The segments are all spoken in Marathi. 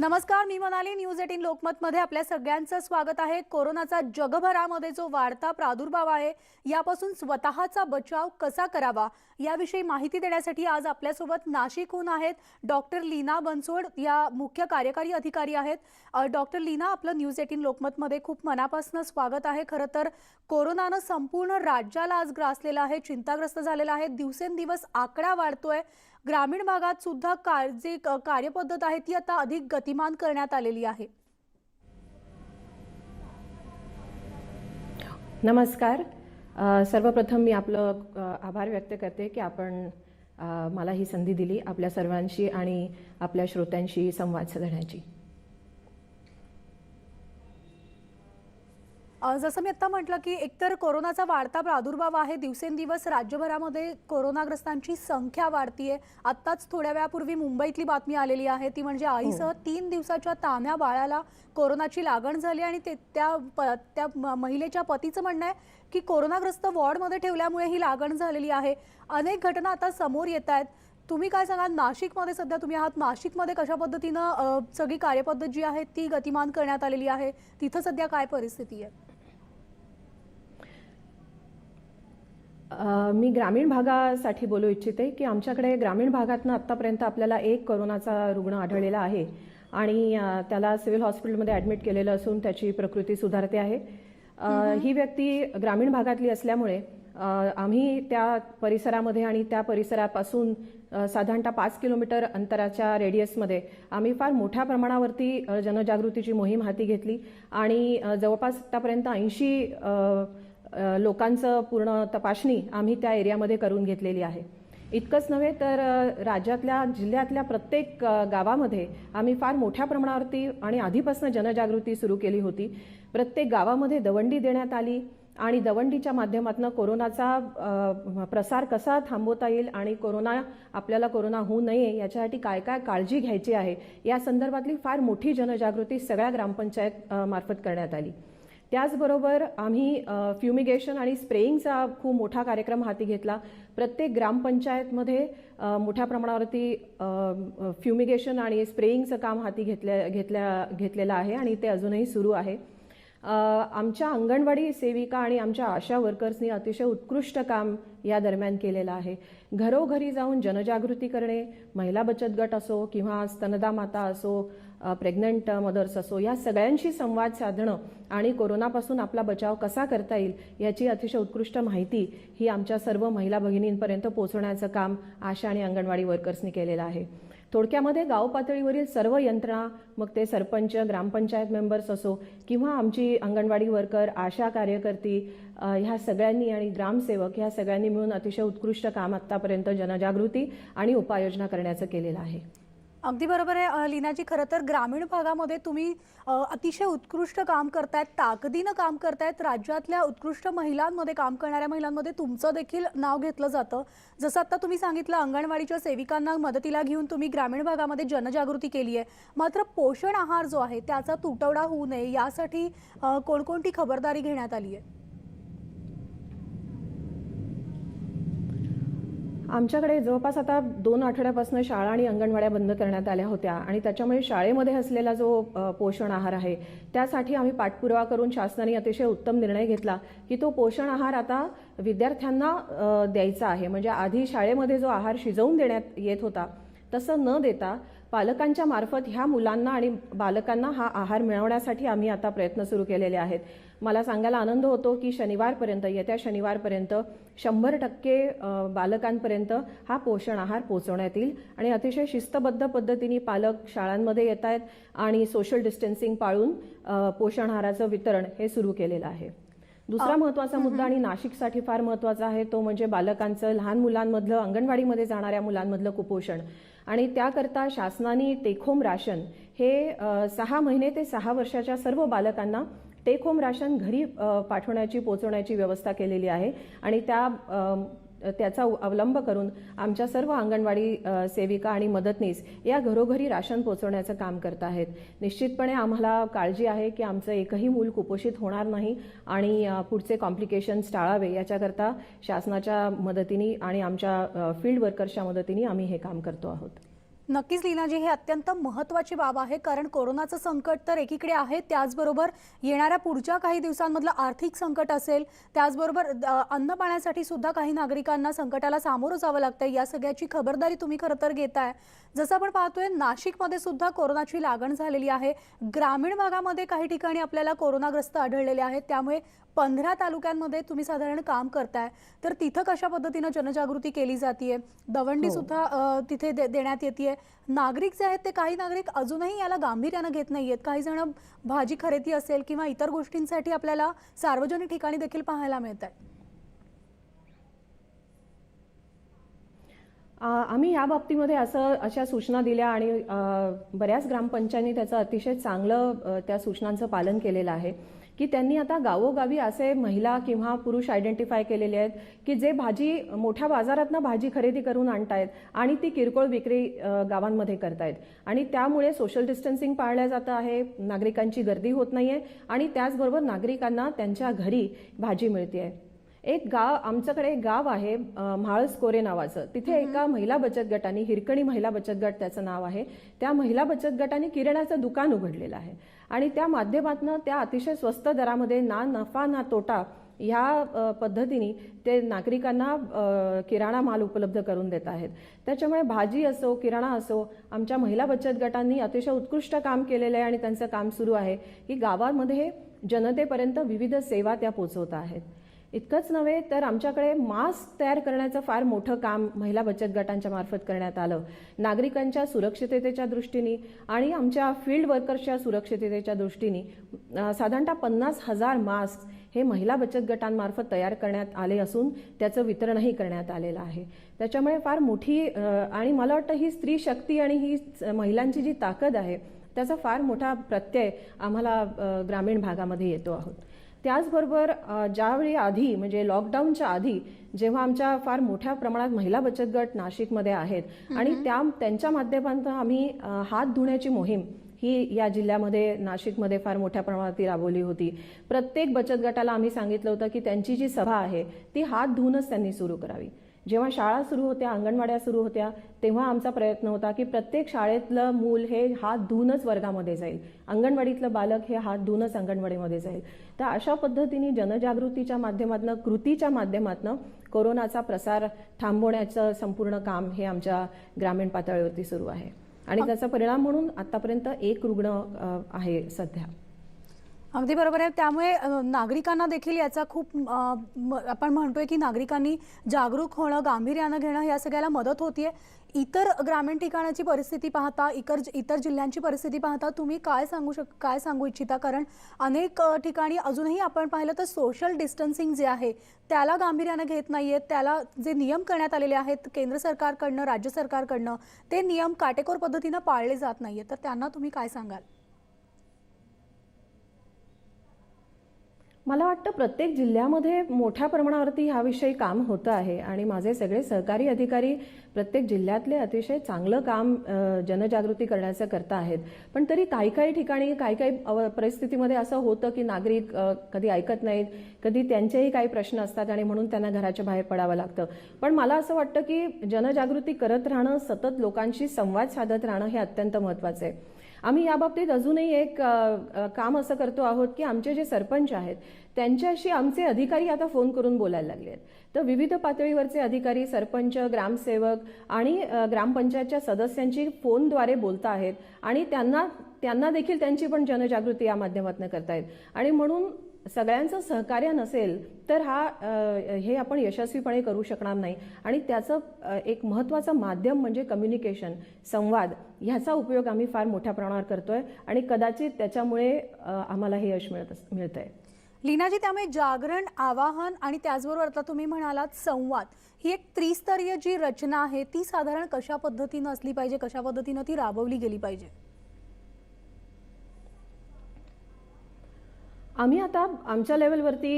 नमस्कार मी मनाली न्यूज एटीन लोकमतमध्ये आपल्या सगळ्यांचं स्वागत आहे. कोरोनाचा जगभरामध्ये जो वाढता प्रादुर्भाव आहे यापासून स्वतःचा बचाव कसा करावा? याविषयी माहिती देण्यासाठी आज आपल्यासोबत नाशिकहून आहेत डॉक्टर लीना बनसोड या मुख्य कार्यकारी अधिकारी आहेत. डॉक्टर लीना आपलं न्यूज एटीन लोकमतमध्ये खूप मनापासून स्वागत आहे. खरं तर कोरोनानं संपूर्ण राज्याला आज ग्रासलेलं आहे चिंताग्रस्त झालेलं आहे. दिवसेंदिवस आकडा वाढतोय. ग्रामीण भागात सुद्धा कार जे क- कार्यपद्धत आहे ती आता अधिक गतिमान करण्यात आलेली आहे. नमस्कार. सर्वप्रथम मी आपलं आभार व्यक्त करते की आपण मला ही संधी दिली आपल्या सर्वांशी आणि आपल्या श्रोत्यांशी संवाद साधण्याची. जसं मी आता म्हटलं की एकतर कोरोनाचा वाढता प्रादुर्भाव आहे दिवसेंदिवस राज्यभरामध्ये कोरोनाग्रस्तांची संख्या वाढतीये. आत्ताच थोड्या वेळापूर्वी मुंबईतली बातमी आलेली आहे ती म्हणजे आईसह तीन दिवसाच्या तान्या बाळाला कोरोनाची लागण झाली आणि ते त्या प- त्या म- महिलेच्या पतीचं म्हणणं आहे की कोरोनाग्रस्त वॉर्डमध्ये ठेवल्यामुळे ही लागण झालेली आहे. अनेक घटना आता समोर येत आहेत तुम्ही काय सांगाल? नाशिकमध्ये सध्या तुम्ही आहात. नाशिकमध्ये कशा पद्धतीनं सगळी कार्यपद्धत जी आहे ती गतिमान करण्यात आलेली आहे? तिथं सध्या काय परिस्थिती आहे? मी ग्रामीण भागासाठी बोलू इच्छिते की आमच्याकडे ग्रामीण भागातनं आत्तापर्यंत आपल्याला एक कोरोनाचा रुग्ण आढळलेला आहे आणि त्याला सिव्हिल हॉस्पिटलमध्ये ॲडमिट केलेलं असून त्याची प्रकृती सुधारते आहे. ही व्यक्ती ग्रामीण भागातली असल्यामुळे आम्ही त्या परिसरामध्ये आणि त्या परिसरापासून साधारणतः पाच किलोमीटर अंतराच्या रेडियसमध्ये आम्ही फार मोठ्या प्रमाणावरती जनजागृतीची मोहीम हाती घेतली आणि जवळपास आतापर्यंत ऐंशी लोकांचं पूर्ण तपासणी आम्ही त्या एरियामध्ये करून घेतलेली आहे. इतकंच नव्हे तर राज्यातल्या जिल्ह्यातल्या प्रत्येक गावामध्ये आम्ही फार मोठ्या प्रमाणावरती आणि आधीपासून जनजागृती सुरू केली होती. प्रत्येक गावामध्ये दवंडी देण्यात आली आणि दवंडीच्या माध्यमातून कोरोनाचा प्रसार कसा थांबवता येईल आणि कोरोना आपल्याला कोरोना होऊ नये याच्यासाठी काय काय काळजी घ्यायची आहे या संदर्भातली फार मोठी जनजागृती सगळ्या ग्रामपंचायत मार्फत करण्यात आली. त्याचबरोबर आम्ही फ्युमिगेशन आणि स्प्रेईंगचा खूप मोठा कार्यक्रम हाती घेतला. प्रत्येक ग्रामपंचायतमध्ये मोठ्या प्रमाणावरती फ्युमिगेशन आणि स्प्रेईंगचं काम हाती घेतल्या घेतल्या घेतलेलं आहे आणि ते अजूनही सुरू आहे. आमच्या अंगणवाडी सेविका आणि आमच्या आशा वर्कर्सनी अतिशय उत्कृष्ट काम या दरम्यान केलेलं आहे. घरोघरी जाऊन जनजागृती करणे महिला बचत गट असो किंवा स्तनदा माता असो प्रेग्नंट मदर्स असो या सगळ्यांशी संवाद साधणं आणि कोरोनापासून आपला बचाव कसा करता येईल याची अतिशय उत्कृष्ट माहिती ही आमच्या सर्व महिला भगिनींपर्यंत पोहोचवण्याचं काम आशा आणि अंगणवाडी वर्कर्सनी केलेलं आहे. थोडक्यामध्ये गाव पातळीवरील सर्व यंत्रणा मग ते सरपंच ग्रामपंचायत मेंबर्स असो किंवा आमची अंगणवाडी वर्कर आशा कार्यकर्ती ह्या सगळ्यांनी आणि ग्रामसेवक ह्या सगळ्यांनी मिळून अतिशय उत्कृष्ट काम आत्तापर्यंत जनजागृती आणि उपाययोजना करण्याचं केलेलं आहे. अगदी बरोबर आहे लीनाजी. खरं तर ग्रामीण भागामध्ये तुम्ही अतिशय उत्कृष्ट काम करतायत ताकदीनं काम करतायत. राज्यातल्या उत्कृष्ट महिलांमध्ये काम करणाऱ्या महिलांमध्ये तुमचं देखील नाव घेतलं जातं. जसं आता तुम्ही सांगितलं अंगणवाडीच्या सेविकांना मदतीला घेऊन तुम्ही ग्रामीण भागामध्ये जनजागृती केली आहे. मात्र पोषण आहार जो आहे त्याचा तुटवडा होऊ नये यासाठी कोणकोणती खबरदारी घेण्यात आली आहे? आमच्याकडे जवळपास आता दोन आठवड्यापासून शाळा आणि अंगणवाड्या बंद करण्यात आल्या होत्या आणि त्याच्यामुळे शाळेमध्ये असलेला जो पोषण आहार आहे त्यासाठी आम्ही पाठपुरावा करून शासनाने अतिशय उत्तम निर्णय घेतला की तो पोषण आहार आता विद्यार्थ्यांना द्यायचा आहे. म्हणजे आधी शाळेमध्ये जो आहार शिजवून देण्यात येत होता तसं न देता पालकांच्या मार्फत ह्या मुलांना आणि बालकांना हा आहार मिळवण्यासाठी आम्ही आता प्रयत्न सुरू केलेले आहेत. मला सांगायला आनंद होतो की शनिवारपर्यंत येत्या शनिवारपर्यंत शंभर टक्के बालकांपर्यंत हा पोषण आहार पोचवण्यात येईल. आणि अतिशय शिस्तबद्ध पद्धतीने पालक शाळांमध्ये येत आहेत आणि सोशल डिस्टन्सिंग पाळून पोषण आहाराचं वितरण हे सुरू केलेलं आहे. दुसरा महत्त्वाचा मुद्दा आणि नाशिकसाठी फार महत्त्वाचा आहे तो म्हणजे बालकांचं लहान मुलांमधलं अंगणवाडीमध्ये जाणाऱ्या मुलांमधलं कुपोषण. आणि त्याकरता शासनाने टेक होम राशन हे सहा महिने ते सहा वर्षाच्या सर्व बालकांना टेक होम राशन घरी पाठवण्याची पोचवण्याची व्यवस्था केलेली आहे. आणि त्या त्याचा अवलंब करून आमच्या सर्व अंगणवाडी सेविका आणि मदतनीस या घरोघरी राशन पोचवण्याचं काम करत आहेत. निश्चितपणे आम्हाला काळजी आहे की आमचं एकही मूल कुपोषित होणार नाही आणि पुढचे कॉम्प्लिकेशन्स टाळावे. याच्याकरता शासनाच्या मदतीने आणि आमच्या फील्ड वर्कर्सच्या मदतीने आम्ही हे काम करतो आहोत. नक्कीच लीनाजी हे अत्यंत महत्त्वाची बाब आहे. कारण कोरोनाचं संकट तर एकीकडे आहे त्याचबरोबर येणाऱ्या पुढच्या काही दिवसांमधलं आर्थिक संकट असेल त्याचबरोबर अन्न पाण्यासाठी सुद्धा काही नागरिकांना संकटाला सामोरं जावं लागतंय या सगळ्याची खबरदारी तुम्ही खरं तर घेताय. जसं आपण पाहतोय नाशिकमध्ये सुद्धा कोरोनाची लागण झालेली आहे. ग्रामीण भागामध्ये काही ठिकाणी आपल्याला कोरोनाग्रस्त आढळलेले आहेत. त्यामुळे पंधरा तालुक्यांमध्ये तुम्ही साधारण काम करताय. तर तिथं कशा पद्धतीनं जनजागृती केली जाते दवंडी हो. सुद्धा तिथे दे- देण्यात येते नागरिक जे आहेत ते काही नागरिक अजूनही याला गांभीर्यानं घेत नाही आहेत काही जण भाजी खरेदी असेल किंवा इतर गोष्टींसाठी आपल्याला सार्वजनिक ठिकाणी देखील पाहायला मिळत आहे आम्ही या बाबतीमध्ये असं अशा सूचना दिल्या आणि बऱ्याच ग्रामपंचायतींनी त्याचं अतिशय चांगलं त्या सूचनांचं पालन केलेलं आहे. की त्यांनी आता गावोगावी असे महिला किंवा पुरुष आयडेंटिफाय केलेले आहेत की जे भाजी मोठ्या बाजारातनं भाजी खरेदी करून आणतायत आणि ती किरकोळ विक्री गावांमध्ये करतायत. आणि त्यामुळे सोशल डिस्टन्सिंग पाळलं जातं आहे नागरिकांची गर्दी होत नाहीये आणि त्याचबरोबर नागरिकांना त्यांच्या घरी भाजी मिळते एक गाव आमच्याकडे एक गाव आहे अ, म्हाळसकोरे नावाचं. तिथे एका महिला बचत गटाने हिरकणी महिला बचत गट त्याचं नाव आहे. त्या महिला बचत गटाने किराण्याचं दुकान उघडलेलं आहे. आणि त्या माध्यमातून त्या अतिशय स्वस्त दरामध्ये ना नफा ना तोटा ह्या पद्धतीने ते नागरिकांना किराणा माल उपलब्ध करून देत आहेत. त्याच्यामुळे भाजी असो किराणा असो आमच्या महिला बचत गटांनी अतिशय उत्कृष्ट काम केलेलं आहे आणि त्यांचं काम सुरू आहे की गावामध्ये जनतेपर्यंत विविध सेवा त्या पोचवत आहेत. इतकंच नव्हे तर आमच्याकडे मास्क तयार करण्याचं फार मोठं काम महिला बचत गटांच्या मार्फत करण्यात आलं. नागरिकांच्या सुरक्षिततेच्या दृष्टीने आणि आमच्या फील्ड वर्कर्सच्या सुरक्षिततेच्या दृष्टीने साधारणतः पन्नास हजार मास्क हे महिला बचत गटांमार्फत तयार करण्यात आले असून त्याचं वितरणही करण्यात आलेलं आहे. त्याच्यामुळे फार मोठी आणि मला वाटतं ही स्त्री शक्ती आणि ही महिलांची जी ताकद आहे त्याचा फार मोठा प्रत्यय आम्हाला ग्रामीण भागामध्ये येतो आहोत. त्याचबरोबर ज्यावेळी आधी म्हणजे लॉकडाऊनच्या आधी जेव्हा आमच्या फार मोठ्या प्रमाणात महिला बचत गट नाशिकमध्ये आहेत आणि त्या त्यांच्या माध्यमातून आम्ही हात धुण्याची मोहीम ही या जिल्ह्यामध्ये नाशिकमध्ये फार मोठ्या प्रमाणात ती राबवली होती. प्रत्येक बचत गटाला आम्ही सांगितलं होतं की त्यांची जी सभा आहे ती हात धुवूनच त्यांनी सुरू करावी. जेव्हा शाळा सुरू होत्या अंगणवाड्या सुरू होत्या तेव्हा आमचा प्रयत्न होता की प्रत्येक शाळेतलं मूल हे हात धुवूनच वर्गामध्ये जाईल. अंगणवाडीतलं बालक हे हात धुवूनच अंगणवाडीमध्ये जाईल. तर अशा पद्धतीने जनजागृतीच्या माध्यमातून कृतीच्या माध्यमातून कोरोनाचा प्रसार थांबवण्याचं संपूर्ण काम हे आमच्या ग्रामीण पातळीवरती सुरू आहे. आणि त्याचा परिणाम म्हणून आतापर्यंत एक रुग्ण आहे सध्या. अगदी बरोबर आहे. त्यामुळे नागरिकांना देखील याचा खूप म- आपण म्हणतोय की नागरिकांनी जागरूक होणं गांभीर्यानं घेणं या सगळ्याला मदत होतीये. इतर ग्रामीण ठिकाणाची परिस्थिती पाहता इतर इतर जिल्ह्यांची परिस्थिती पाहता तुम्ही काय सांगू शक काय सांगू इच्छिता? कारण अनेक ठिकाणी अजूनही आपण पाहिलं तर सोशल डिस्टन्सिंग जे आहे त्याला गांभीर्यानं घेत नाही आहेत त्याला जे नियम करण्यात आलेले आहेत केंद्र सरकारकडनं राज्य सरकारकडनं ते नियम काटेकोर पद्धतीनं पाळले जात नाहीयेत तर त्यांना तुम्ही काय सांगाल? मला वाटतं प्रत्येक जिल्ह्यामध्ये मोठ्या प्रमाणावरती ह्याविषयी काम होतं आहे आणि माझे सगळे सहकारी अधिकारी प्रत्येक जिल्ह्यातले अतिशय चांगलं काम जनजागृती करण्याचं करता आहेत. पण तरी काही काही ठिकाणी काही काही परिस्थितीमध्ये असं होतं की नागरिक कधी ऐकत नाहीत कधी त्यांचेही काही प्रश्न असतात आणि म्हणून त्यांना घराच्या बाहेर पडावं लागतं. पण मला असं वाटतं की जनजागृती करत राहणं सतत लोकांशी संवाद साधत राहणं हे अत्यंत महत्त्वाचं आहे. आम्ही याबाबतीत अजूनही एक काम असं करतो आहोत की आमचे जे सरपंच आहेत त्यांच्याशी आमचे अधिकारी आता फोन करून बोलायला लागले आहेत. तर विविध पातळीवरचे अधिकारी सरपंच ग्रामसेवक आणि ग्रामपंचायतच्या सदस्यांची फोनद्वारे बोलता आहेत आणि त्यांना त्यांना देखील त्यांची पण जनजागृती या माध्यमातून करतायत आणि म्हणून सगळ्यांचं सहकार्य नसेल तर हा हे आपण यशस्वीपणे करू शकणार नाही. आणि त्याचं एक महत्त्वाचं माध्यम म्हणजे कम्युनिकेशन संवाद ह्याचा उपयोग आम्ही फार मोठ्या प्रमाणावर करतोय. आणि कदाचित त्याच्यामुळे आम्हाला हे यश मिळत मिळतंय. लीनाजी त्यामुळे जागरण आवाहन आणि त्याचबरोबर आता तुम्ही म्हणालात संवाद ही एक त्रिस्तरीय जी रचना आहे ती साधारण कशा पद्धतीनं असली पाहिजे कशा पद्धतीनं ती राबवली गेली पाहिजे? आम्ही आता आमच्या लेवलवरती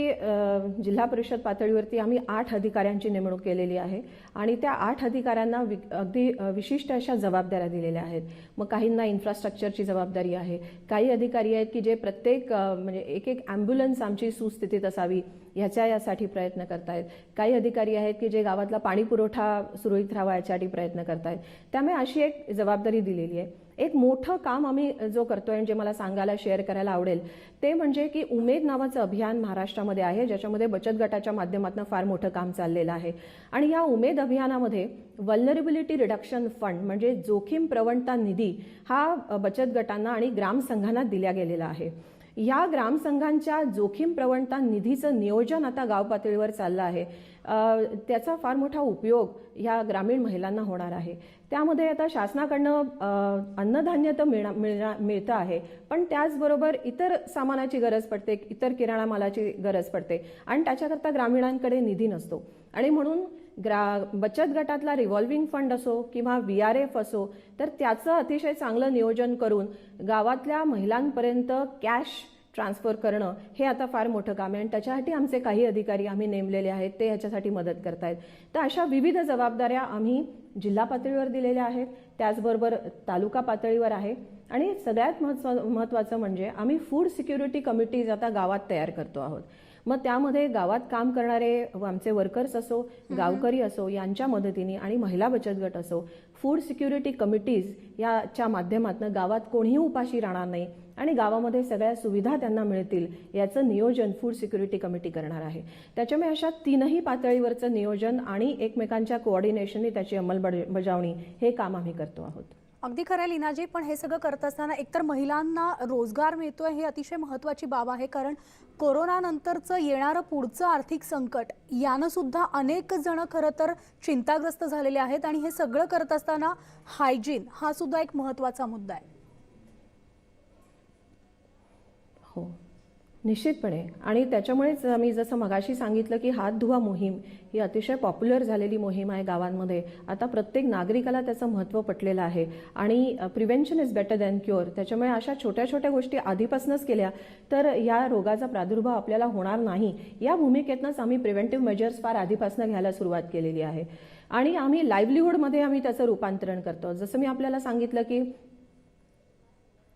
जिल्हा परिषद पातळीवरती आम्ही आठ अधिकाऱ्यांची नेमणूक केलेली आहे आणि त्या आठ अधिकाऱ्यांना वि अगदी विशिष्ट अशा जबाबदाऱ्या दिलेल्या आहेत. मग काहींना इन्फ्रास्ट्रक्चरची जबाबदारी आहे. काही अधिकारी आहेत की जे प्रत्येक म्हणजे एक एक ॲम्ब्युलन्स आमची सुस्थितीत असावी ह्याच्या यासाठी प्रयत्न करतायत. काही अधिकारी आहेत की जे गावातला पाणी पुरवठा सुरळीत राहावा याच्यासाठी प्रयत्न करतायत. त्यामुळे अशी एक जबाबदारी दिलेली आहे. एक मोठं काम आम्ही जो करतोय आणि जे मला सांगायला शेअर करायला आवडेल ते म्हणजे की उमेद नावाचं अभियान महाराष्ट्रामध्ये आहे ज्याच्यामध्ये बचत गटाच्या माध्यमातून फार मोठं काम चाललेलं आहे. आणि या उमेद अभियानामध्ये वल्नरेबिलिटी रिडक्शन फंड म्हणजे जोखीम प्रवणता निधी हा बचत गटांना आणि ग्रामसंघांना दिल्या गेलेला आहे. या ग्रामसंघांच्या जोखीम प्रवणता निधीचं नियोजन आता गाव पातळीवर चाललं आहे. त्याचा फार मोठा उपयोग ह्या ग्रामीण महिलांना होणार आहे. त्यामध्ये आता शासनाकडनं अन्नधान्य तर मिळणार मिळणार मिळतं आहे पण त्याचबरोबर इतर सामानाची गरज पडते इतर किराणा मालाची गरज पडते आणि त्याच्याकरता ग्रामीणांकडे निधी नसतो. आणि म्हणून ग्रा बचत गटातला रिव्हॉल्विंग फंड असो किंवा व्ही आर एफ असो तर त्याचं अतिशय चांगलं नियोजन करून गावातल्या महिलांपर्यंत कॅश ट्रान्सफर करणं हे आता फार मोठं काम आहे. आणि त्याच्यासाठी आमचे काही अधिकारी आम्ही नेमलेले आहेत ते ह्याच्यासाठी मदत करतायत. तर अशा विविध जबाबदाऱ्या आम्ही जिल्हा पातळीवर दिलेल्या आहेत त्याचबरोबर तालुका पातळीवर आहे. आणि सगळ्यात महत्त्व महत्त्वाचं म्हणजे आम्ही फूड सिक्युरिटी कमिटीज आता गावात तयार करतो आहोत. मग त्यामध्ये गावात काम करणारे व आमचे वर्कर्स असो गावकरी असो यांच्या मदतीने आणि महिला बचत गट असो फूड सिक्युरिटी कमिटीज याच्या माध्यमातून गावात कोणीही उपाशी राहणार नाही आणि गावामध्ये सगळ्या सुविधा त्यांना मिळतील याचं नियोजन फूड सिक्युरिटी कमिटी करणार आहे. त्याच्यामुळे अशा तीनही पातळीवरचं नियोजन आणि एकमेकांच्या कोऑर्डिनेशनने त्याची अंमलबजावणी हे काम आम्ही करतो आहोत. अगदी खरं लिनाजी लीनाजी पण हे सगळं करत असताना एकतर महिलांना रोजगार मिळतोय हे अतिशय महत्त्वाची बाब आहे कारण कोरोनानंतरचं येणारं पुढचं आर्थिक संकट यानं सुद्धा अनेक जण खरं तर चिंताग्रस्त झालेले आहेत आणि हे सगळं करत असताना हायजीन हा सुद्धा एक महत्त्वाचा मुद्दा आहे. हो. निश्चितपणे. आणि त्याच्यामुळेच मी जसं मगाशी सांगितलं की हात धुवा मोहीम ही अतिशय पॉप्युलर झालेली मोहीम आहे गावांमध्ये. आता प्रत्येक नागरिकाला त्याचं महत्त्व पटलेलं आहे. आणि prevention is better than cure. त्याच्यामुळे अशा छोट्या छोट्या गोष्टी आधीपासूनच केल्या तर या रोगाचा प्रादुर्भाव आपल्याला होणार नाही. या भूमिकेतनंच आम्ही प्रिव्हेंटिव्ह मेजर्स फार आधीपासून घ्यायला सुरुवात केलेली आहे. आणि आम्ही लाईव्हलीहूडमध्ये आम्ही त्याचं रूपांतरण करतो. जसं मी आपल्याला सांगितलं की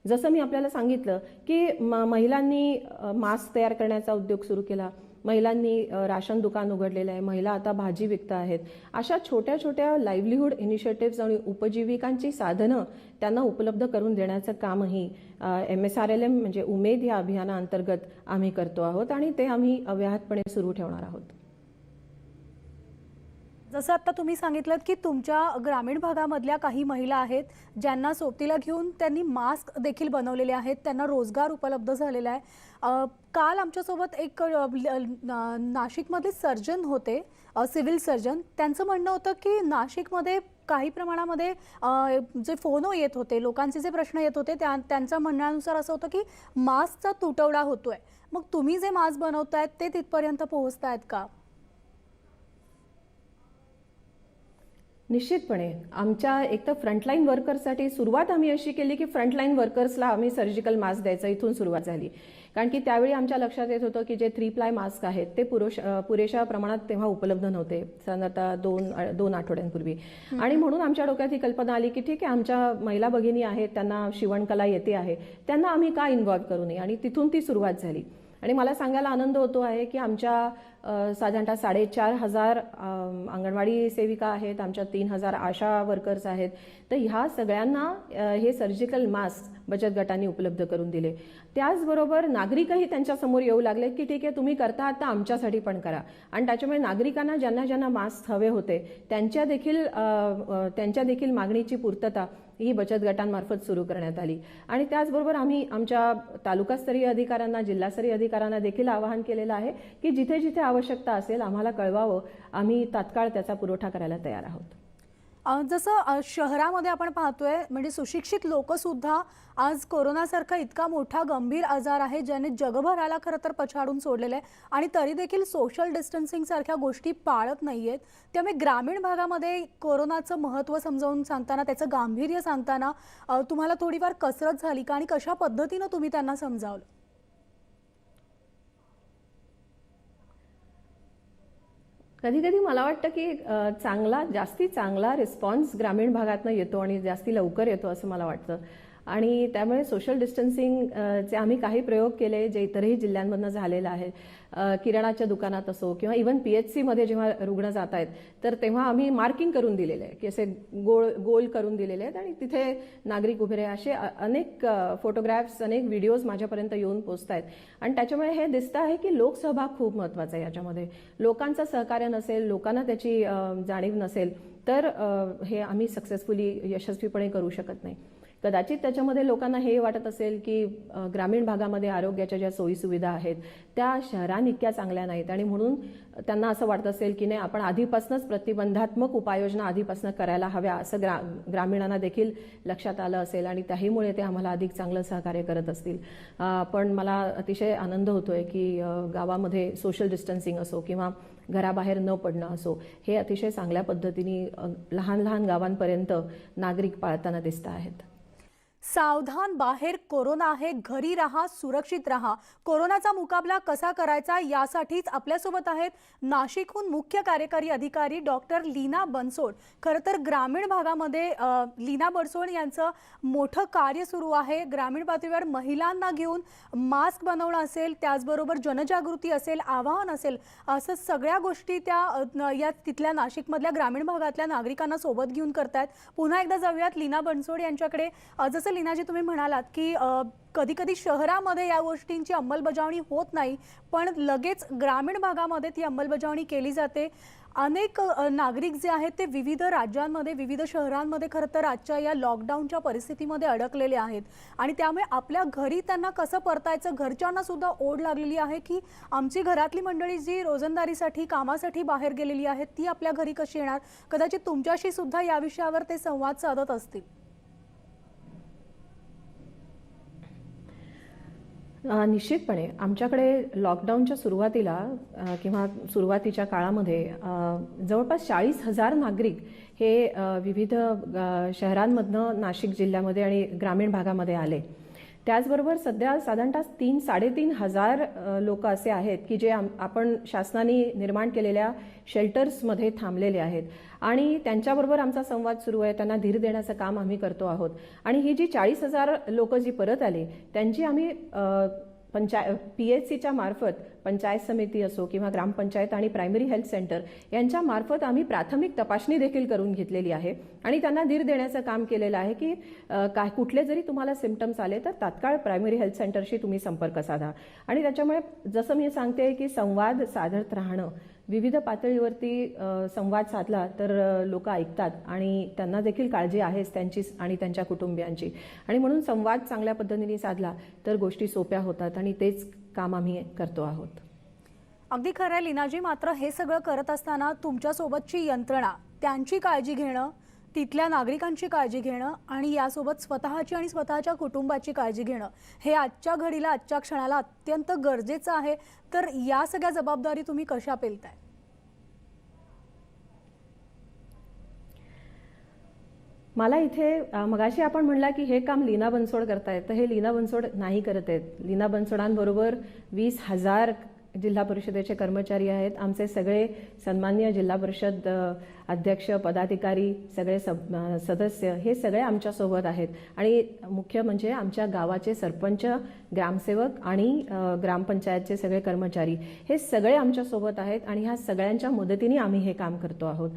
जसं मी आपल्याला सांगितलं की म महिलांनी मास्क तयार करण्याचा उद्योग सुरू केला. महिलांनी राशन दुकान उघडलेलं आहे. महिला आता भाजी विकत आहेत. अशा छोट्या छोट्या लाईव्हलीहूड इनिशिएटिव्ज आणि उपजीविकांची साधनं त्यांना उपलब्ध करून देण्याचं कामही M S R L M म्हणजे उमेद या अभियानाअंतर्गत आम्ही करतो आहोत आणि ते आम्ही अव्याहतपणे सुरू ठेवणार आहोत. जसं आता तुम्ही सांगितलं की तुमच्या ग्रामीण भागामधल्या काही महिला आहेत ज्यांना सोबतीला घेऊन त्यांनी मास्क देखील बनवलेले आहेत त्यांना रोजगार उपलब्ध झालेला आहे. काल आमच्यासोबत एक नाशिकमध्ये नाशिकमधले सर्जन होते सिव्हिल सर्जन. त्यांचं म्हणणं होतं की नाशिकमध्ये काही प्रमाणामध्ये जे फोनो येत होते लोकांचे जे प्रश्न येत होते त्या त्यांच्या म्हणण्यानुसार असं होतं की मास्कचा तुटवडा होतोय. मग तुम्ही जे मास्क बनवतायत ते तिथपर्यंत पोहोचतायत का? निश्चितपणे. आमच्या एक तर फ्रंटलाईन वर्कर्ससाठी सुरुवात आम्ही अशी केली की फ्रंटलाईन वर्कर्सला आम्ही सर्जिकल मास्क द्यायचं इथून सुरुवात झाली. कारण की त्यावेळी आमच्या लक्षात येत होतं की जे थ्री प्लाय मास्क आहेत ते पुरुष पुरेशा प्रमाणात तेव्हा उपलब्ध नव्हते साधारणतः दोन दोन आठवड्यांपूर्वी. आणि म्हणून आमच्या डोक्यात ही कल्पना आली की ठीक आहे आमच्या महिला भगिनी आहेत त्यांना शिवणकला येते आहे त्यांना आम्ही का इन्व्हॉल्व करू नये? आणि तिथून ती सुरुवात झाली. आणि मला सांगायला आनंद होतो आहे की आमच्या साधारणतः साडेचार हजार अंगणवाडी सेविका आहेत आमच्या तीन हजार आशा वर्कर्स आहेत. तर ह्या सगळ्यांना हे सर्जिकल मास्क बचत गटांनी उपलब्ध करून दिले. त्याचबरोबर नागरिकही त्यांच्यासमोर येऊ लागले की ठीक आहे तुम्ही करता आता आमच्यासाठी पण करा. आणि त्याच्यामुळे नागरिकांना ज्यांना ज्यांना मास्क हवे होते त्यांच्या देखील त्यांच्या देखील मागणीची पूर्तता ही बचत गटांमार्फत सुरू करण्यात आली. आणि त्याचबरोबर आम्ही आमच्या तालुकास्तरीय अधिकाऱ्यांना जिल्हास्तरीय अधिकाऱ्यांना देखील आवाहन केलेलं आहे की जिथे जिथे आवश्यकता असेल आम्हाला कळवावं. आम्ही तात्काळ त्याचा पुरवठा करायला तयार आहोत. जसं शहरामध्ये आपण पाहतोय म्हणजे सुशिक्षित लोकसुद्धा आज कोरोनासारखा इतका मोठा गंभीर आजार आहे ज्याने जगभराला खरं तर पछाडून सोडलेलं आहे. आणि तरी देखील सोशल डिस्टन्सिंग सारख्या गोष्टी पाळत नाही आहेत त्यामुळे ग्रामीण भागामध्ये कोरोनाचं महत्त्व समजावून सांगताना त्याचं गांभीर्य सांगताना तुम्हाला थोडीफार कसरत झाली का आणि कशा पद्धतीनं तुम्ही त्यांना समजावलं? कधी कधी मला वाटतं की चांगला जास्ती चांगला रिस्पॉन्स ग्रामीण भागातनं येतो आणि जास्ती लवकर येतो असं मला वाटतं. आणि त्यामुळे सोशल डिस्टन्सिंग चे आम्ही काही प्रयोग केले जे इतरही जिल्ह्यांमधनं झालेलं आहे. किराणाच्या दुकानात असो किंवा इव्हन पी एच सीमध्ये जेव्हा रुग्ण जात आहेत तर तेव्हा आम्ही मार्किंग करून दिलेले आहे की असे गोल गोल करून दिलेले आहेत आणि तिथे नागरिक उभे राहे असे अनेक फोटोग्राफ्स अनेक व्हिडिओज माझ्यापर्यंत येऊन पोचत आहेत आणि त्याच्यामुळे हे दिसतं आहे की लोकसहभाग खूप महत्त्वाचा आहे याच्यामध्ये. लोकांचं सहकार्य नसेल लोकांना त्याची जाणीव नसेल तर हे आम्ही सक्सेसफुली यशस्वीपणे करू शकत नाही. कदाचित त्याच्यामध्ये लोकांना हे वाटत असेल की ग्रामीण भागामध्ये आरोग्याच्या ज्या सोयीसुविधा आहेत त्या शहरां इतक्या चांगल्या नाहीत. आणि म्हणून त्यांना असं वाटत असेल की नाही आपण आधीपासूनच प्रतिबंधात्मक उपाययोजना आधीपासून करायला हव्या असं ग्रा ग्रामीणांना देखील लक्षात आलं असेल आणि त्याहीमुळे ते आम्हाला अधिक चांगलं सहकार्य करत असतील. पण मला अतिशय आनंद होतोय की गावामध्ये सोशल डिस्टन्सिंग असो किंवा घराबाहेर न पडणं असो हे अतिशय चांगल्या पद्धतीने लहान लहान गावांपर्यंत नागरिक पाळताना दिसत आहेत. सावधान बाहेर कोरोना आहे घरी राहा सुरक्षित राहा. कोरोनाचा मुकाबला कसा करायचा यासाठीच आपल्यासोबत आहेत नाशिकहून मुख्य कार्यकारी अधिकारी डॉक्टर लीना बनसोड. खरं तर ग्रामीण भागामध्ये लीना बनसोड यांचं मोठं कार्य सुरू आहे. ग्रामीण पातळीवर महिलांना घेऊन मास्क बनवणं असेल त्याचबरोबर जनजागृती असेल आवाहन असेल असं सगळ्या गोष्टी त्या या तिथल्या नाशिकमधल्या ग्रामीण भागातल्या नागरिकांना सोबत घेऊन करतायत. पुन्हा एकदा जाऊयात लीना बनसोड यांच्याकडे. जसं लीनाजी तुम्ही म्हणालात की कधी कधी शहरामध्ये या गोष्टींची अंमलबजावणी होत नाही पण लगेच ग्रामीण भागामध्ये ती अंमलबजावणी केली जाते. अनेक नागरिक जे आहेत ते विविध राज्यांमध्ये विविध शहरांमध्ये खरं तर आजच्या या लॉकडाऊनच्या परिस्थितीमध्ये अडकलेले आहेत. आणि त्यामुळे आपल्या घरी त्यांना कसं परतायचं घरच्यांना सुद्धा ओढ लागलेली आहे की आमची घरातली मंडळी जी रोजंदारीसाठी कामासाठी बाहेर गेलेली आहेत ती आपल्या घरी कशी येणार? कदाचित तुमच्याशी सुद्धा या विषयावर ते संवाद साधत असतील. निश्चितपणे. आमच्याकडे लॉकडाऊनच्या सुरुवातीला किंवा सुरुवातीच्या काळामध्ये जवळपास चाळीस हजार नागरिक हे विविध शहरांमधनं नाशिक जिल्ह्यामध्ये आणि ग्रामीण भागामध्ये आले. त्याचबरोबर सध्या साधारणतः तीन साडेतीन हजार लोक असे आहेत की जे आम- आपण शासनाने निर्माण केलेल्या शेल्टर्समध्ये थांबलेले आहेत. आणि त्यांच्याबरोबर आमचा संवाद सुरू आहे. त्यांना धीर देण्याचं काम आम्ही करतो आहोत. आणि ही जी चाळीस हजार लोक जी परत आली त्यांची आम्ही पंचाय पी एच सीच्या मार्फत पंचायत समिती असो किंवा ग्रामपंचायत आणि प्रायमरी हेल्थ सेंटर यांच्या मार्फत आम्ही प्राथमिक तपासणी देखील करून घेतलेली आहे. आणि त्यांना धीर देण्याचं काम केलेलं आहे की काय कुठले जरी तुम्हाला सिमटम्स आले तर तात्काळ प्रायमरी हेल्थ सेंटरशी तुम्ही संपर्क साधा. आणि त्याच्यामुळे जसं मी सांगते की संवाद साधत राहणं विविध पातळीवरती संवाद साधला तर लोक ऐकतात आणि त्यांना देखील काळजी आहेच त्यांची आणि त्यांच्या कुटुंबियांची. आणि म्हणून संवाद चांगल्या पद्धतीने साधला तर गोष्टी सोप्या होतात आणि तेच काम आम्ही करतो आहोत. अगदी खरं आहे लीनाजी मात्र हे सगळं करत असताना तुमच्यासोबतची यंत्रणा त्यांची काळजी घेणं तिथल्या नागरिकांची काळजी घेणं आणि यासोबत स्वतःची आणि स्वतःच्या कुटुंबाची काळजी घेणं हे आजच्या घडीला आजच्या क्षणाला अत्यंत गरजेचं आहे. तर या सगळ्या जबाबदारी तुम्ही कशा पेलताय? मला इथे मगाशी आपण म्हणला की हे काम लीना बनसोड करतायत तर हे लीना बनसोड नाही करत आहेत. लीना बनसोडांबरोबर वीस हजार जिल्हा परिषदेचे कर्मचारी आहेत. आमचे सगळे सन्मान्य जिल्हा परिषद अध्यक्ष पदाधिकारी सगळे सब सदस्य हे सगळे आमच्यासोबत आहेत. आणि मुख्य म्हणजे आमच्या गावाचे सरपंच ग्रामसेवक आणि ग्रामपंचायतचे सगळे कर्मचारी हे सगळे आमच्यासोबत आहेत आणि ह्या सगळ्यांच्या मदतीने आम्ही हे काम करतो आहोत.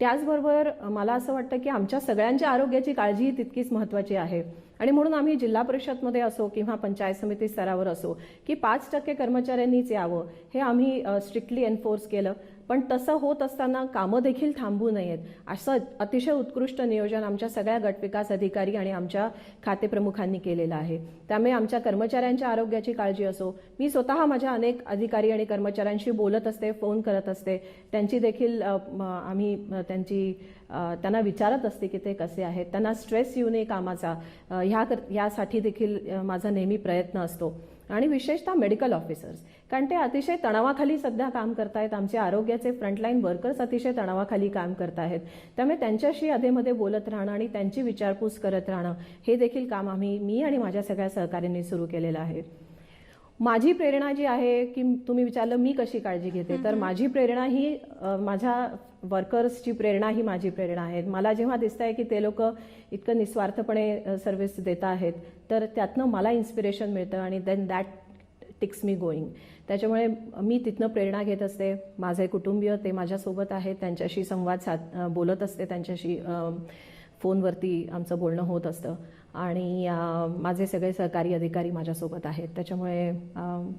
त्याचबरोबर मला असं वाटतं की आमच्या सगळ्यांच्या आरोग्याची काळजी तितकीच महत्त्वाची आहे. आणि म्हणून आम्ही जिल्हा परिषदमध्ये असो किंवा पंचायत समिती स्तरावर असो की पाच टक्के कर्मचाऱ्यांनीच यावं हे आम्ही स्ट्रिक्टली एन्फोर्स केलं. पण तसं होत असताना कामं देखील थांबू नयेत. असं अतिशय उत्कृष्ट नियोजन आमच्या सगळ्या गटविकास अधिकारी आणि आमच्या खातेप्रमुखांनी केलेलं आहे. त्यामुळे आमच्या कर्मचाऱ्यांच्या आरोग्याची काळजी असो मी स्वतः माझ्या अनेक अधिकारी आणि कर्मचाऱ्यांशी बोलत असते फोन करत असते. त्यांची देखील आम्ही त्यांची त्यांना विचारत असते की ते कसे आहेत. त्यांना स्ट्रेस येऊ नये कामाचा. ह्या कर- यासाठी देखील माझा नेहमी प्रयत्न असतो. आणि विशेषतः मेडिकल ऑफिसर्स कारण ते अतिशय तणावाखाली सध्या काम करतायत. आमचे आरोग्याचे फ्रंटलाईन वर्कर्स अतिशय तणावाखाली काम करत आहेत त्यामुळे त्यांच्याशी अधेमध्ये बोलत राहणं आणि त्यांची विचारपूस करत राहणं हे देखील काम आम्ही मी आणि माझ्या सगळ्या सहकाऱ्यांनी सुरू केलेलं आहे. माझी प्रेरणा जी आहे की तुम्ही विचारलं मी कशी काळजी घेते तर माझी प्रेरणा ही माझ्या वर्कर्सची प्रेरणा ही माझी प्रेरणा आहे. मला जेव्हा दिसत आहे की ते लोक इतकं निस्वार्थपणे सर्व्हिस देत आहेत तर त्यातनं मला इन्स्पिरेशन मिळतं आणि then that ticks me going त्याच्यामुळे मी तिथनं प्रेरणा घेत असते. माझे कुटुंबीय ते माझ्यासोबत आहेत त्यांच्याशी संवाद साध बोलत असते त्यांच्याशी फोनवरती आमचं बोलणं होत असतं. आणि माझे सगळे सहकारी अधिकारी माझ्यासोबत आहेत. त्याच्यामुळे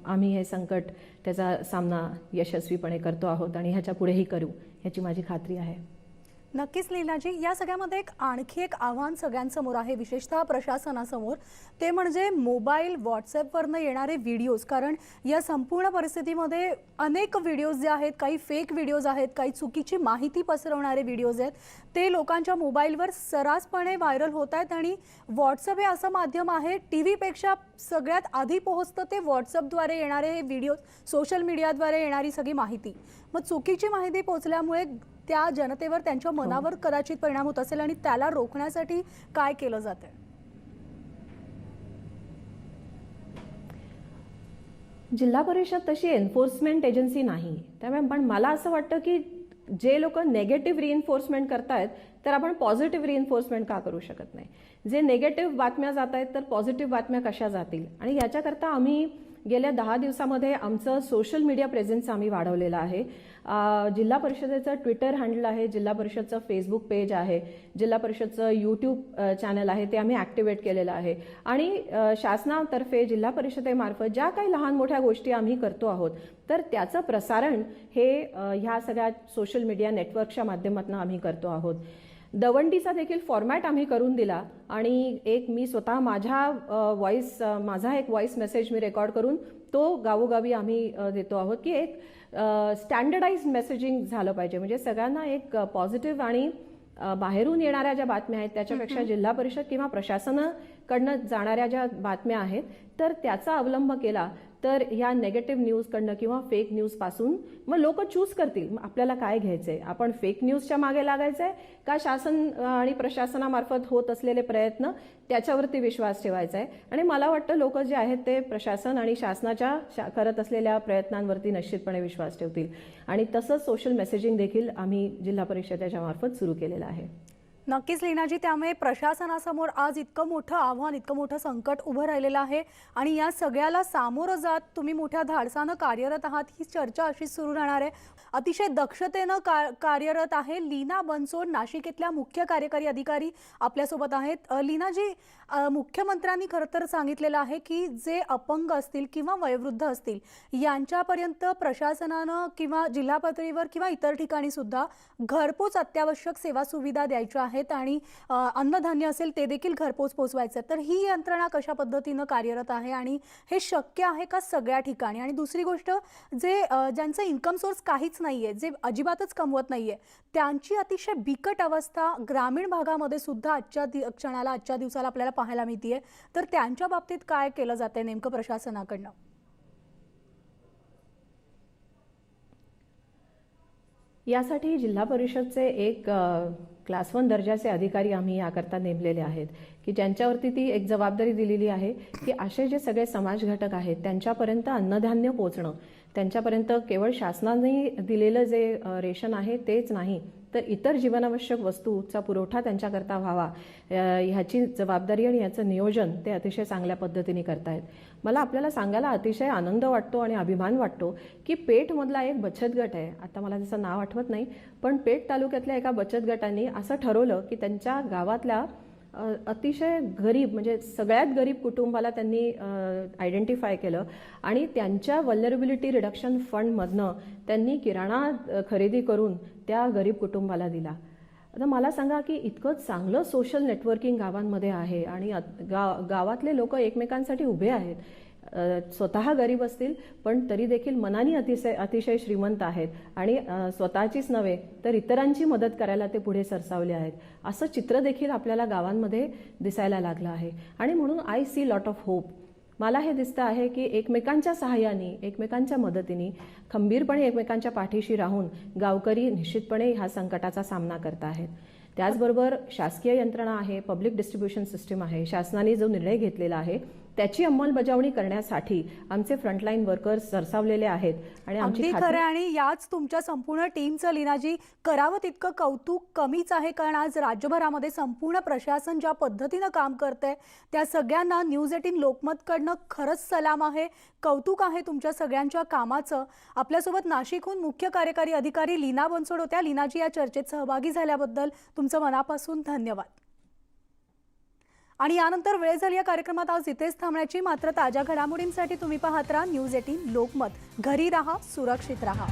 आम्ही हे संकट त्याचा सामना यशस्वीपणे करतो आहोत आणि ह्याच्या पुढेही करू ह्याची माझी खात्री आहे. नक्कीच लीलाजी या सगळ्यामध्ये एक आणखी एक आव्हान सगळ्यांसमोर आहे विशेषतः प्रशासनासमोर. ते म्हणजे मोबाईल व्हॉट्सॲपवरनं येणारे व्हिडिओज. कारण या संपूर्ण परिस्थितीमध्ये अनेक व्हिडिओज जे आहेत काही फेक व्हिडिओज आहेत काही चुकीची माहिती पसरवणारे व्हिडिओज आहेत ते लोकांच्या मोबाईलवर सर्रासपणे व्हायरल होत आहेत आणि व्हॉट्सअप हे असं माध्यम आहे टी व्हीपेक्षा सगळ्यात आधी पोहोचतं ते व्हॉट्सअपद्वारे येणारे हे व्हिडिओ सोशल मीडियाद्वारे येणारी सगळी माहिती. मग चुकीची माहिती पोचल्यामुळे त्या जनतेवर त्यांच्या मनावर कदाचित परिणाम होत असेल आणि त्याला रोखण्यासाठी काय केलं जातंय? जिल्हा परिषद तशी एन्फोर्समेंट एजन्सी नाही. त्यामुळे पण मला असं वाटतं की जे लोक नेगेटिव्ह रिइन्फोर्समेंट करतायत तर आपण पॉझिटिव्ह रिइन्फोर्समेंट का करू शकत नाही? जे नेगेटिव्ह बातम्या जात आहेत तर पॉझिटिव्ह बातम्या कशा जातील? आणि याच्याकरता आम्ही गेल्या दहा दिवसामध्ये आमचं सोशल मीडिया प्रेझेन्स आम्ही वाढवलेलं आहे. जिल्हा परिषदेचं ट्विटर हँडल आहे जिल्हा परिषदचं फेसबुक पेज आहे जिल्हा परिषदचं यूट्यूब चॅनल आहे ते आम्ही ॲक्टिवेट केलेलं आहे. आणि शासनातर्फे जिल्हा परिषदेमार्फत ज्या काही लहान मोठ्या गोष्टी आम्ही करतो आहोत तर त्याचं प्रसारण हे ह्या सगळ्या सोशल मीडिया नेटवर्कच्या माध्यमातून आम्ही करतो आहोत. दवंडीचा देखील फॉर्मॅट आम्ही करून दिला. आणि एक मी स्वतः माझ्या व्हॉइस माझा एक व्हॉइस मेसेज मी रेकॉर्ड करून तो गावोगावी आम्ही देतो आहोत की एक स्टँडर्डाइज मेसेजिंग झालं पाहिजे. म्हणजे सगळ्यांना एक पॉझिटिव्ह आणि बाहेरून येणाऱ्या ज्या बातम्या आहेत त्याच्यापेक्षा जिल्हा परिषद किंवा प्रशासनाकडनं जाणाऱ्या ज्या बातम्या आहेत तर त्याचा अवलंब केला तर ह्या नेगेटिव्ह न्यूजकडनं किंवा फेक न्यूजपासून मग लोक चूज करतील मग आपल्याला काय घ्यायचंय? आपण फेक न्यूजच्या मागे लागायचंय का शासन आणि प्रशासनामार्फत होत असलेले प्रयत्न त्याच्यावरती विश्वास ठेवायचा आहे आणि मला वाटतं लोक जे आहेत ते प्रशासन आणि शासनाच्या शा करत असलेल्या प्रयत्नांवरती निश्चितपणे विश्वास ठेवतील. आणि तसंच सोशल मेसेजिंग देखील आम्ही जिल्हा परिषदेच्या मार्फत सुरू केलेलं आहे. नक्कीच लीनाजी त्यामुळे प्रशासनासमोर आज इतकं मोठं आव्हान इतकं मोठं संकट उभं राहिलेलं आहे. आणि या सगळ्याला सामोरं जात तुम्ही मोठ्या धाडसानं कार्यरत आहात ही चर्चा अशीच सुरू राहणार आहे. अतिशय दक्षतेनं का कार्यरत आहे लीना बनसोड नाशिक इथल्या मुख्य कार्यकारी अधिकारी आपल्यासोबत आहेत. लीनाजी मुख्यमंत्र्यांनी खरं तर सांगितलेलं आहे की जे अपंग असतील किंवा वयोवृद्ध असतील यांच्यापर्यंत प्रशासनानं किंवा जिल्हा पातळीवर किंवा इतर ठिकाणी सुद्धा घरपोच अत्यावश्यक सेवा सुविधा द्यायच्या आहेत आणि अन्नधान्य असेल ते देखील घरपोच पोचवायचं आहे. तर ही यंत्रणा कशा पद्धतीनं कार्यरत आहे आणि हे शक्य आहे का सगळ्या ठिकाणी? आणि दुसरी गोष्ट जे ज्यांचं इन्कम सोर्स काहीच नाही आहे जे अजिबातच कमवत नाही आहे त्यांची अतिशय बिकट अवस्था ग्रामीण भागामध्ये सुद्धा आजच्या दि- क्षणाला आजच्या दिवसाला आपल्याला पाहायला मिळते तर त्यांच्या बाबतीत काय केलं जातं नेमकं प्रशासनाकडनं? यासाठी जिल्हा परिषदचे एक क्लास वन दर्जाचे अधिकारी आम्ही याकरता नेमलेले आहेत की ज्यांच्यावरती ती एक जबाबदारी दिलेली आहे की असे जे सगळे समाज घटक आहेत त्यांच्यापर्यंत अन्नधान्य पोचणं त्यांच्यापर्यंत केवळ शासनाने दिलेलं जे रेशन आहे तेच नाही तर इतर जीवनावश्यक वस्तूचा पुरवठा त्यांच्याकरता व्हावा. ह्याची जबाबदारी आणि याचं नियोजन ते अतिशय चांगल्या पद्धतीने करतायत. मला आपल्याला सांगायला अतिशय आनंद वाटतो आणि अभिमान वाटतो की पेठमधला एक बचत गट आहे. आता मला त्याचं नाव आठवत नाही पण पेठ तालुक्यातल्या एका बचत गटाने असं ठरवलं की त्यांच्या गावातल्या अतिशय गरीब म्हणजे सगळ्यात गरीब कुटुंबाला त्यांनी आयडेंटिफाय केलं. आणि त्यांच्या वल्नरेबिलिटी रिडक्शन फंडमधनं त्यांनी किराणा खरेदी करून त्या गरीब कुटुंबाला दिला. आता मला सांगा की इतकं चांगलं सोशल नेटवर्किंग गावांमध्ये आहे आणि गा गावातले लोक एकमेकांसाठी उभे आहेत. स्वतः गरीब असतील पण तरी देखील मनाने अतिशय अतिशय श्रीमंत आहेत. आणि स्वतःचीच नव्हे तर इतरांची मदत करायला ते पुढे सरसावले आहेत. असं चित्र देखील आपल्याला गावांमध्ये दिसायला लागलं आहे. आणि म्हणून I see lot of hope मला हे दिसतं आहे की एकमेकांच्या सहाय्याने एकमेकांच्या मदतीने खंबीरपणे एकमेकांच्या पाठीशी राहून गावकरी निश्चितपणे ह्या संकटाचा सामना करत आहेत. त्याचबरोबर शासकीय यंत्रणा आहे पब्लिक डिस्ट्रीब्युशन सिस्टीम आहे. शासनाने जो निर्णय घेतलेला आहे त्याची अंमलबजावणी करण्यासाठी आमचे फ्रंटलाईन वर्कर्स सरसावलेले आहेत आणि आमची खरं आणि याच तुमच्या संपूर्ण टीमचं लीनाजी करावं तितकं कौतुक कमीच आहे कारण आज राज्यभरामध्ये संपूर्ण प्रशासन ज्या पद्धतीनं काम करतंय त्या सगळ्यांना न्यूज एटीन लोकमतकडनं खरंच सलाम आहे कौतुक आहे तुमच्या सगळ्यांच्या कामाचं. आपल्यासोबत नाशिकहून मुख्य कार्यकारी अधिकारी लीना बनसोड होत्या. लीनाजी या चर्चेत सहभागी झाल्याबद्दल तुमचं मनापासून धन्यवाद. आणि यानंतर वेळ झाली या कार्यक्रमात आज इथेच थांबण्याची. मात्र ताज्या घडामोडींसाठी तुम्ही पाहत राहा न्यूज एटीन लोकमत. घरी राहा सुरक्षित राहा.